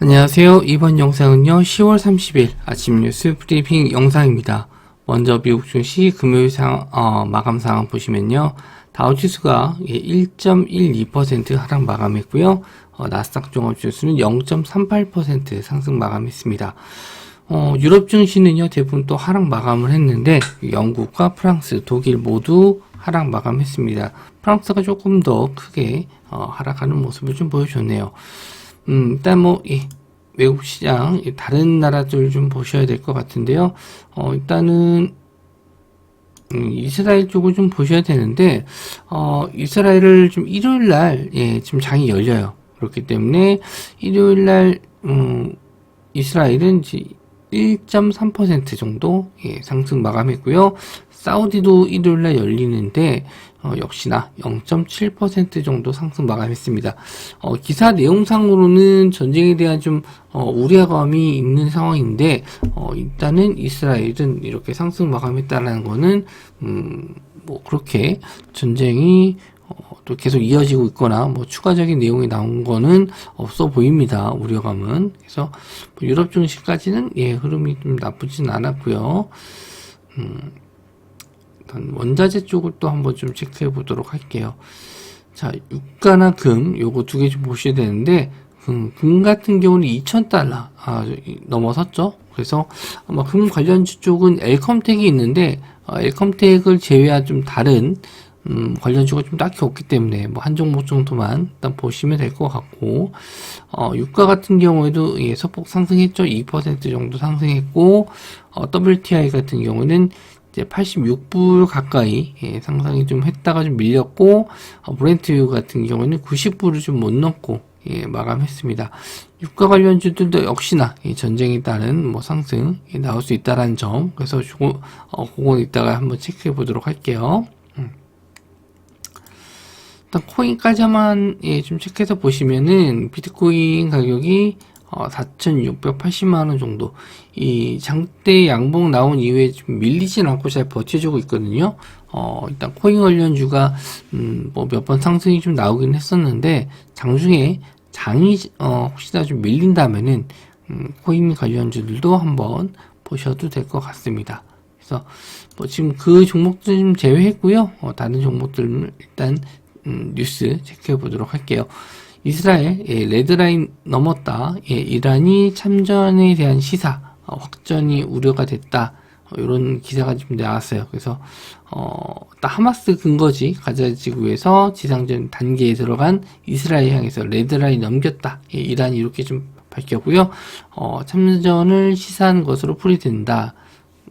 안녕하세요. 이번 영상은요, 10월 30일 아침 뉴스 브리핑 영상입니다. 먼저 미국 증시 금요일 상, 어, 마감 상황 보시면요. 다우지수가 1.12% 하락 마감했고요. 어, 나스닥 종합지수는 0.38% 상승 마감했습니다. 어, 유럽 증시는요, 대부분 또 하락 마감을 했는데, 영국과 프랑스, 독일 모두 하락 마감했습니다. 프랑스가 조금 더 크게 어, 하락하는 모습을 좀 보여줬네요. 음, 일단 뭐, 이 외국 시장, 이 다른 나라들 좀 보셔야 될 것 같은데요. 어, 일단은, 음, 이스라엘 쪽을 좀 보셔야 되는데, 어, 이스라엘을 좀 일요일 날, 예, 지금 장이 열려요. 그렇기 때문에, 일요일 날, 음, 이스라엘은 이제 1.3% 정도, 예, 상승 마감했고요. 사우디도 일요일 날 열리는데, 어, 역시나 0.7% 정도 상승 마감했습니다. 어, 기사 내용상으로는 전쟁에 대한 좀 어, 우려감이 있는 상황인데 어, 일단은 이스라엘은 이렇게 상승 마감했다는 거는 음, 뭐 그렇게 전쟁이 어, 또 계속 이어지고 있거나 뭐 추가적인 내용이 나온 거는 없어 보입니다. 우려감은 그래서 뭐 유럽 증시까지는 예 흐름이 좀 나쁘진 않았고요. 음, 원자재 쪽을 또 한번 좀 체크해 보도록 할게요. 자, 유가나 금, 요거 두 개 좀 보셔야 되는데, 금, 금 같은 경우는 2,000달러, 아, 넘어섰죠? 그래서 아마 금 관련주 쪽은 엘컴텍이 있는데, 어, 엘컴텍을 제외한 좀 다른, 음, 관련주가 좀 딱히 없기 때문에, 뭐, 한 종목 정도만 일단 보시면 될 것 같고, 어, 유가 같은 경우에도, 예, 소폭 상승했죠? 2% 정도 상승했고, 어, WTI 같은 경우는 이제 86불 가까이 예, 상상이 좀 했다가 좀 밀렸고 어, 브렌트 같은 경우는 90불을 좀 못 넘고 예, 마감했습니다. 유가 관련주들도 역시나 예, 전쟁에 따른 뭐 상승 예, 나올 수 있다라는 점 그래서 조금 어, 그건 이따가 한번 체크해 보도록 할게요. 음. 일단 코인까지만 예, 좀 체크해서 보시면은 비트코인 가격이 어, 4,680만 원 정도. 이 장대 양봉 나온 이후에 좀 밀리진 않고 잘 버텨주고 있거든요. 어, 일단 코인 관련주가 음, 뭐 몇 번 상승이 좀 나오긴 했었는데 장중에 장이 어, 혹시나 좀 밀린다면은 음, 코인 관련주들도 한번 보셔도 될 것 같습니다. 그래서 뭐 지금 그 종목들 좀 제외했고요. 어, 다른 종목들 일단 음, 뉴스 체크해 보도록 할게요. 이스라엘 예, 레드라인 넘었다. 예, 이란이 참전에 대한 시사 어, 확전이 우려가 됐다. 어, 이런 기사가 좀 나왔어요. 그래서 어, 하마스 근거지 가자 지구에서 지상전 단계에 들어간 이스라엘 향해서 레드라인 넘겼다. 예, 이란이 이렇게 좀 밝혔고요. 어, 참전을 시사하는 것으로 풀이된다.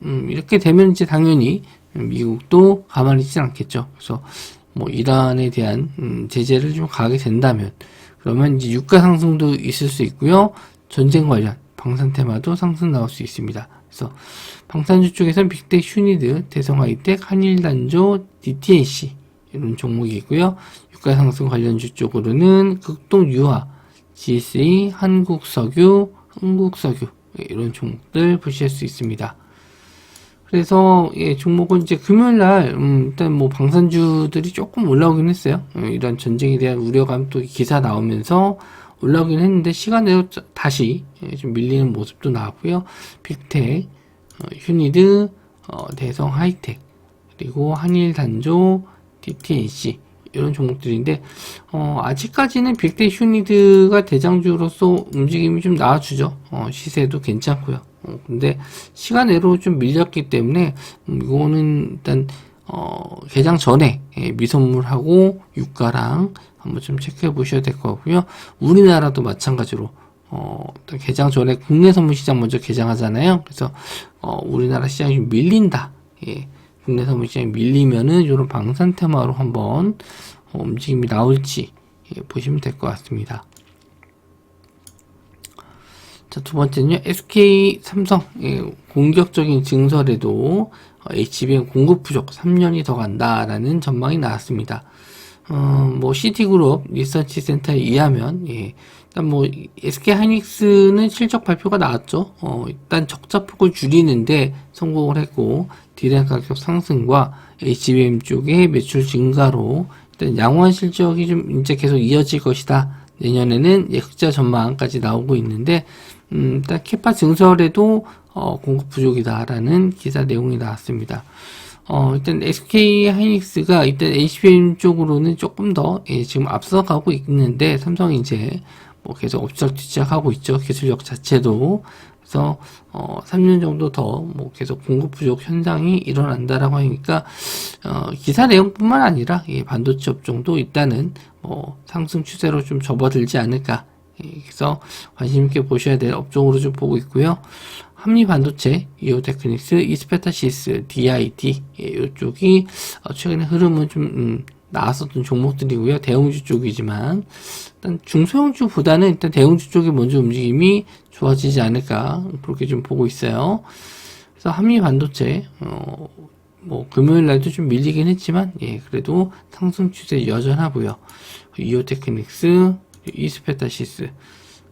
음, 이렇게 되면 이제 당연히 미국도 가만히 있지 않겠죠. 그래서 뭐 이란에 대한 음, 제재를 좀 가하게 된다면 그러면 이제 유가 상승도 있을 수 있고요. 전쟁 관련 방산 테마도 상승 나올 수 있습니다. 그래서 방산주 쪽에서는 빅텍, 슈니드, 대성하이텍, 한일단조, DTNC 이런 종목이 있고요. 유가 상승 관련주 쪽으로는 극동 유화, GSE, 한국석유, 한국석유 이런 종목들 보실 수 있습니다. 그래서 예, 종목은 이제 금요일 날 음, 일단 뭐 방산주들이 조금 올라오긴 했어요. 음, 이런 전쟁에 대한 우려감 또 기사 나오면서 올라오긴 했는데 시간대로 다시 예, 좀 밀리는 모습도 나왔고요. 빅텍, 어, 휴니드, 어, 대성 하이텍 그리고 한일 단조, DTNC 이런 종목들인데 어, 아직까지는 빅텍 휴니드가 대장주로서 움직임이 좀 나와주죠. 어, 시세도 괜찮고요. 어, 근데 시간외로 좀 밀렸기 때문에 음, 이거는 일단 어, 개장 전에 예, 미선물하고 유가랑 한번 좀 체크해 보셔야 될것 같고요. 우리나라도 마찬가지로 어, 개장 전에 국내 선물 시장 먼저 개장하잖아요. 그래서 어, 우리나라 시장이 좀 밀린다. 예, 국내 선물 시장이 밀리면은 이런 방산 테마로 한번 어, 움직임이 나올지 예, 보시면 될 것 같습니다. 자, 두 번째는요, SK 삼성, 예, 공격적인 증설에도 HBM 공급 부족 3년이 더 간다라는 전망이 나왔습니다. 어, 뭐, 시티그룹 리서치 센터에 의하면, 예, 일단 뭐, SK 하이닉스는 실적 발표가 나왔죠. 어, 일단 적자폭을 줄이는데 성공을 했고, 디램 가격 상승과 HBM 쪽의 매출 증가로, 일단 양호한 실적이 좀 이제 계속 이어질 것이다. 내년에는 예, 흑자 전망까지 나오고 있는데 음, 일단 캐파 증설에도 어, 공급 부족이다라는 기사 내용이 나왔습니다. 어, 일단 SK 하이닉스가 일단 HBM 쪽으로는 조금 더 예, 지금 앞서가고 있는데 삼성이 이제 뭐 계속 엎치락뒤치락하고 있죠. 기술력 자체도 그래서 어, 3년 정도 더 뭐 계속 공급 부족 현상이 일어난다라고 하니까 어, 기사 내용뿐만 아니라 이 반도체 업종도 일단은 뭐 상승 추세로 좀 접어들지 않을까. 예, 그래서 관심 있게 보셔야 될 업종으로 좀 보고 있고요. 한미 반도체, 이오테크닉스, 이스페타시스, DIT 예, 이쪽이 어, 최근에 흐름은 좀 음, 나왔었던 종목들이고요. 대형주 쪽이지만 일단 중소형주보다는 일단 대형주 쪽이 먼저 움직임이 좋아지지 않을까 그렇게 좀 보고 있어요. 그래서 한미 반도체 어, 뭐 금요일 날도 좀 밀리긴 했지만 예 그래도 상승 추세 여전하고요. 이오테크닉스, 이스페타시스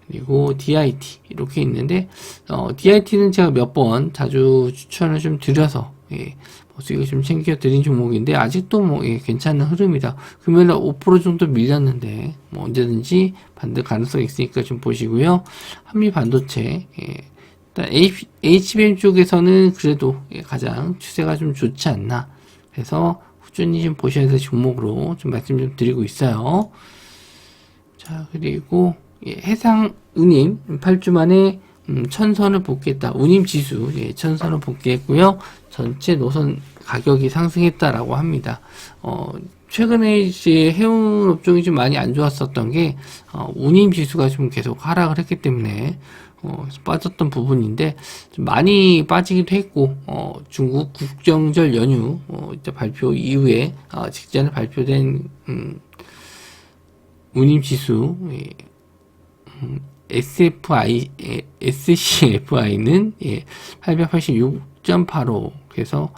그리고 DIT 이렇게 있는데 어, DIT는 제가 몇 번 자주 추천을 좀 드려서 예, 뭐 수익을 좀 챙겨 드린 종목인데 아직도 뭐 예, 괜찮은 흐름이다. 금요일날 5% 정도 밀렸는데 뭐 언제든지 반대 가능성이 있으니까 좀 보시고요. 한미 반도체 예, 일단 HBM 쪽에서는 그래도 예, 가장 추세가 좀 좋지 않나. 그래서 꾸준히 좀 보셔야 될 종목으로 좀 말씀 좀 드리고 있어요. 자 그리고 예, 해상 운임 8주 만에 음, 천선을 복귀했다. 운임 지수 예, 천선을 복귀했고요. 전체 노선 가격이 상승했다라고 합니다. 어, 최근에 이제 해운 업종이 좀 많이 안 좋았었던 게 어, 운임 지수가 좀 계속 하락을 했기 때문에 어, 빠졌던 부분인데 좀 많이 빠지기도 했고 어, 중국 국정절 연휴 어, 발표 이후에 어, 직전에 발표된 음, 운임 지수 예, 음, SFI, 예, SCFI는 예, 886.85 그래서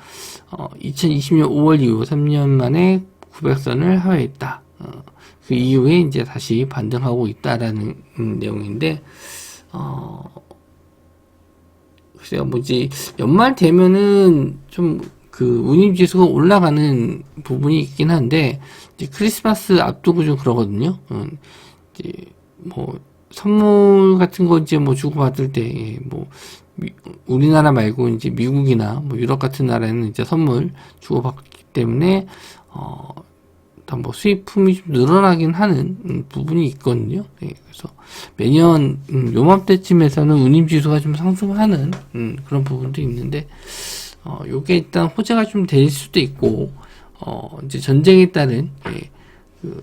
어, 2020년 5월 이후 3년 만에 900선을 하회했다. 어, 그 이후에 이제 다시 반등하고 있다라는 음, 내용인데 어, 글쎄요 뭐지. 연말 되면은 좀 그 운임 지수가 올라가는 부분이 있긴 한데 이제 크리스마스 앞두고 좀 그러거든요. 음, 이제 뭐 선물 같은 거 이제 뭐 주고 받을 때, 뭐, 우리나라 말고 이제 미국이나 뭐 유럽 같은 나라에는 이제 선물 주고 받기 때문에, 어, 뭐 수입품이 좀 늘어나긴 하는 음, 부분이 있거든요. 예, 그래서 매년 음, 요맘때쯤에서는 운임 지수가 좀 상승하는 음, 그런 부분도 있는데, 어, 요게 일단 호재가 좀 될 수도 있고, 어, 이제 전쟁에 따른, 예, 그,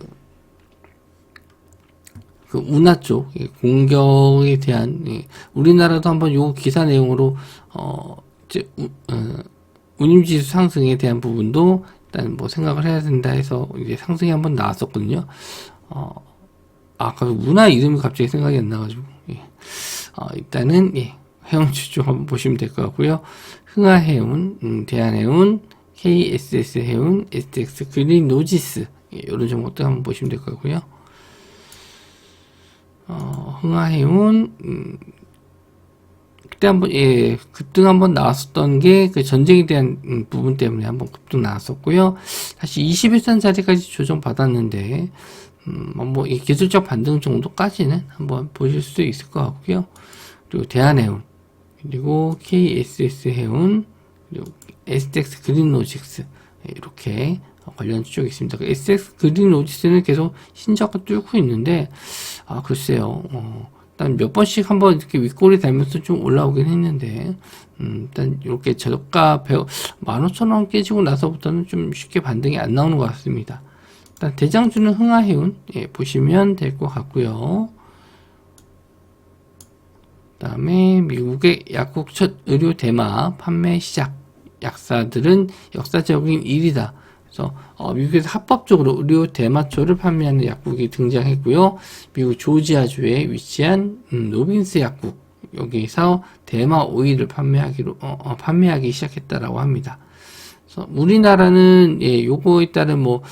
그 운하 쪽 예, 공격에 대한 예, 우리나라도 한번 요 기사 내용으로 어 이제 우, 어, 운임지수 상승에 대한 부분도 일단 뭐 생각을 해야 된다 해서 이제 상승이 한번 나왔었거든요. 어 아까 운하 이름이 갑자기 생각이 안 나가지고 예. 어, 일단은 예, 해운주 쪽 한번 보시면 될 것 같고요. 흥하해운, 음, 대한해운, KSS 해운, STX 그린 노지스 예, 이런 종목들 한번 보시면 될것 같고요. 어, 흥하해운 음, 그때 한번 예 급등 한번 나왔었던 게 그 전쟁에 대한 음, 부분 때문에 한번 급등 나왔었고요. 다시 21선 자리까지 조정 받았는데 음, 뭐이 기술적 반등 정도까지는 한번 보실 수 있을 것 같고요. 그리고 대한해운 그리고 KSS 해운 그리고 STX 그린 로직스 예, 이렇게 관련 쪽이 있습니다. SX 그린 로지스는 계속 신저가 뚫고 있는데, 아, 글쎄요. 어, 일단 몇 번씩 한번 이렇게 윗골이 달면서 좀 올라오긴 했는데, 음, 일단 이렇게 저가 15,000원 깨지고 나서부터는 좀 쉽게 반등이 안 나오는 것 같습니다. 일단 대장주는 흥하해운, 예, 보시면 될 것 같고요. 다음에 미국의 약국 첫 의료 대마 판매 시작. 약사들은 역사적인 일이다. 그래서 어, 미국에서 합법적으로 의료 대마초를 판매하는 약국이 등장했고요. 미국 조지아주에 위치한 음, 노빈스 약국 여기서 대마 오일을 판매하기로 어, 어, 판매하기 시작했다라고 합니다. 그래서 우리나라는 예, 요거에 따른 뭐,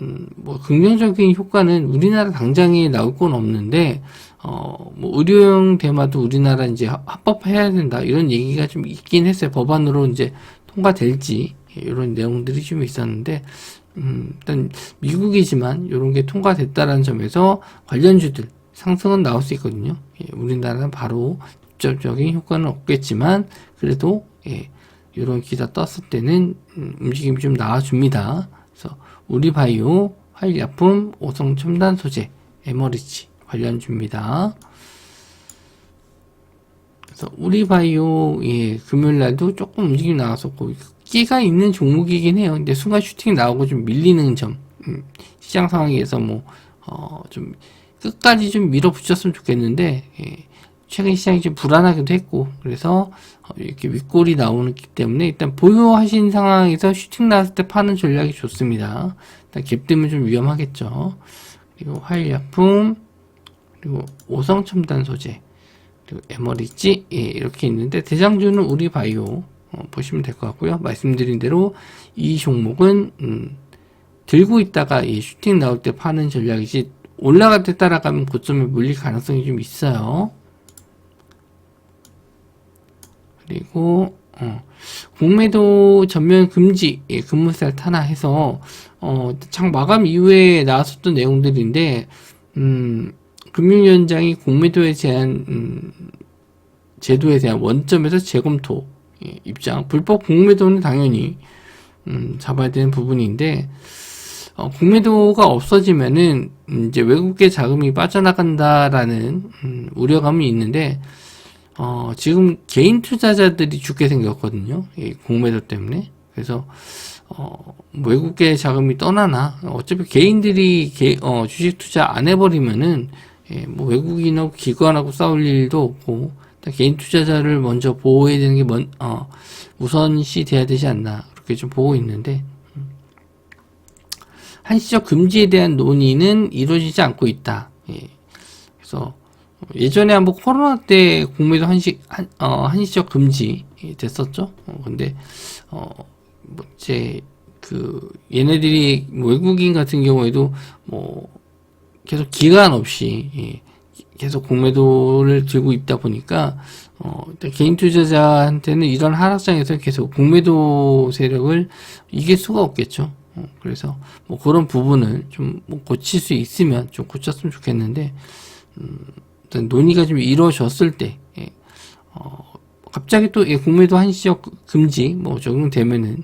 음, 뭐 긍정적인 효과는 우리나라 당장에 나올 건 없는데 어, 뭐 의료용 대마도 우리나라 이제 합법해야 된다 이런 얘기가 좀 있긴 했어요. 법안으로 이제 통과될지 이런 내용들이 좀 있었는데 음, 일단 미국이지만 이런 게 통과됐다라는 점에서 관련주들 상승은 나올 수 있거든요. 예, 우리나라는 바로 직접적인 효과는 없겠지만 그래도 예, 이런 기사 떴을 때는 음, 움직임이 좀 나와줍니다. 그래서 우리바이오, 화일약품, 오성 첨단 소재, 에머리지 관련주입니다. 그래서 우리바이오 예, 금요일 날도 조금 움직임 나왔었고 끼가 있는 종목이긴 해요. 근데 순간 슈팅 나오고 좀 밀리는 점 음, 시장 상황에서 뭐 어, 좀 끝까지 좀 밀어붙였으면 좋겠는데 예, 최근 시장이 좀 불안하기도 했고 그래서 어, 이렇게 윗골이 나오기 때문에 일단 보유하신 상황에서 슈팅 나왔을 때 파는 전략이 좋습니다. 일단 갭 때문에 좀 위험하겠죠. 그리고 화일약품 그리고 오성 첨단 소재 그리고 에머리지 예, 이렇게 있는데 대장주는 우리 바이오 어, 보시면 될 것 같고요. 말씀드린 대로 이 종목은 음, 들고 있다가 이 슈팅 나올 때 파는 전략이지 올라갈 때 따라가면 고점에 물릴 가능성이 좀 있어요. 그리고 어, 공매도 전면 금지 예, 급물살 탄화해서 어, 장 마감 이후에 나왔었던 내용들인데 음, 금융위원장이 공매도에 대한 음, 제도에 대한 원점에서 재검토 예, 입장 불법 공매도는 당연히 음, 잡아야 되는 부분인데 어, 공매도가 없어지면은 이제 외국계 자금이 빠져나간다라는 음, 우려감이 있는데 어, 지금 개인 투자자들이 죽게 생겼거든요. 이 공매도 때문에. 그래서 어, 외국계 자금이 떠나나 어차피 개인들이 개, 어, 주식 투자 안 해버리면은 예, 뭐 외국인하고 기관하고 싸울 일도 없고 개인 투자자를 먼저 보호해야 되는 게 먼, 어, 우선시 돼야 되지 않나 그렇게 좀 보고 있는데 음. 한시적 금지에 대한 논의는 이루어지지 않고 있다. 예. 그래서 예전에 한번 코로나 때 공매도 한시 한, 어, 한시적 금지 됐었죠. 어, 근데 어, 뭐 이제 그 얘네들이 뭐 외국인 같은 경우에도 뭐 계속 기간 없이 예, 계속 공매도를 들고 있다 보니까 어, 개인 투자자한테는 이런 하락장에서 계속 공매도 세력을 이길 수가 없겠죠. 어, 그래서 뭐 그런 부분을 좀 뭐 고칠 수 있으면 좀 고쳤으면 좋겠는데 음, 일단 논의가 좀 이루어졌을 때 예, 어, 갑자기 또 예, 공매도 한시적 금지 뭐 적용되면은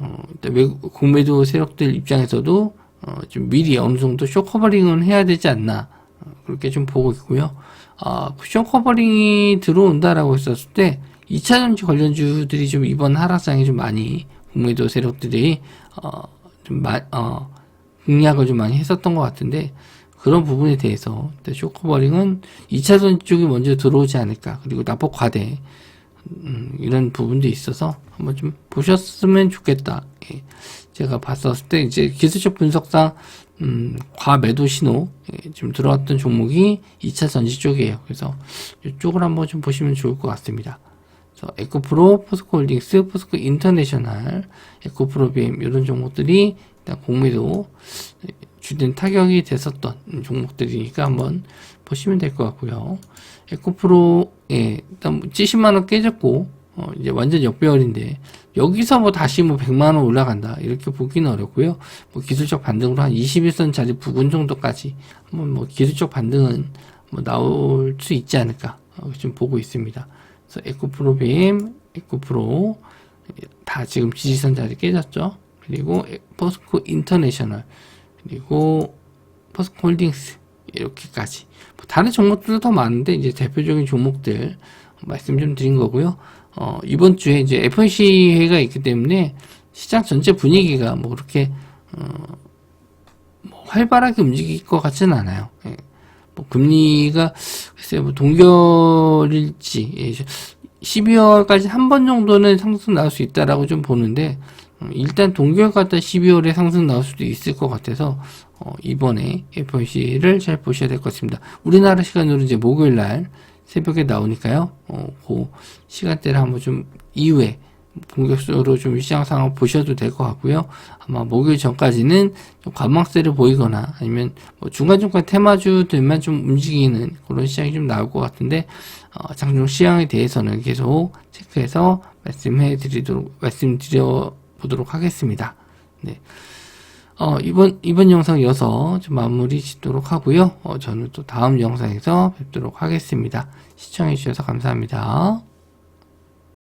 어, 일단 외국 공매도 세력들 입장에서도 어, 좀 미리 어느 정도 쇼 커버링은 해야 되지 않나 어, 그렇게 좀 보고 있고요. 아, 쿠션 커버링이 들어온다라고 했었을 때 2차 전지 관련주들이 좀 이번 하락장에 좀 많이 공매도 세력들이 어, 좀 마, 어, 공략을 좀 많이 했었던 것 같은데 그런 부분에 대해서 쇼커버링은 2차전 쪽이 먼저 들어오지 않을까 그리고 납법 과대 음, 이런 부분도 있어서 한번 좀 보셨으면 좋겠다. 예. 제가 봤었을 때 이제 기술적 분석상 음, 과매도 신호 예, 좀 들어왔던 종목이 2차 전지 쪽이에요. 그래서 이쪽을 한번 좀 보시면 좋을 것 같습니다. 그래서 에코프로, 포스코홀딩스, 포스코 인터내셔널, 에코프로 BM 이런 종목들이 일단 공매도 주된 타격이 됐었던 종목들이니까 한번 보시면 될 것 같고요. 에코프로 예, 일단 70만 원 깨졌고 어, 이제 완전 역배열인데 여기서 뭐 다시 뭐 100만 원 올라간다 이렇게 보기는 어렵고요. 뭐 기술적 반등으로 한 21선짜리 부근 정도까지 한번 뭐 기술적 반등은 뭐 나올 수 있지 않을까 어, 좀 보고 있습니다. 그래서 에코프로 BM, 에코프로 다 지금 지지선 자리 깨졌죠. 그리고 포스코 인터내셔널 그리고 포스코 홀딩스 이렇게까지 뭐 다른 종목들도 더 많은데 이제 대표적인 종목들 말씀 좀 드린 거고요. 어, 이번 주에 이제 FOMC 회의가 있기 때문에 시장 전체 분위기가 뭐 그렇게 어, 뭐 활발하게 움직일 것 같지는 않아요. 예. 뭐 금리가 글쎄 뭐 동결일지 예. 12월까지 한 번 정도는 상승 나올 수 있다라고 좀 보는데 어, 일단 동결 갔다 12월에 상승 나올 수도 있을 것 같아서 어, 이번에 FOMC를 잘 보셔야 될 것 같습니다. 우리나라 시간으로 이제 목요일 날 새벽에 나오니까요. 어, 그 시간대를 한번 좀 이후에 본격적으로 좀 시장 상황 보셔도 될 것 같고요. 아마 목요일 전까지는 좀 관망세를 보이거나 아니면 뭐 중간중간 테마주들만 좀 움직이는 그런 시장이 좀 나올 것 같은데 어, 장중 시장에 대해서는 계속 체크해서 말씀해 드리도록 말씀드려 보도록 하겠습니다. 네. 어, 이번, 이번 영상 이어서 좀 마무리 짓도록 하고요. 어, 저는 또 다음 영상에서 뵙도록 하겠습니다. 시청해주셔서 감사합니다.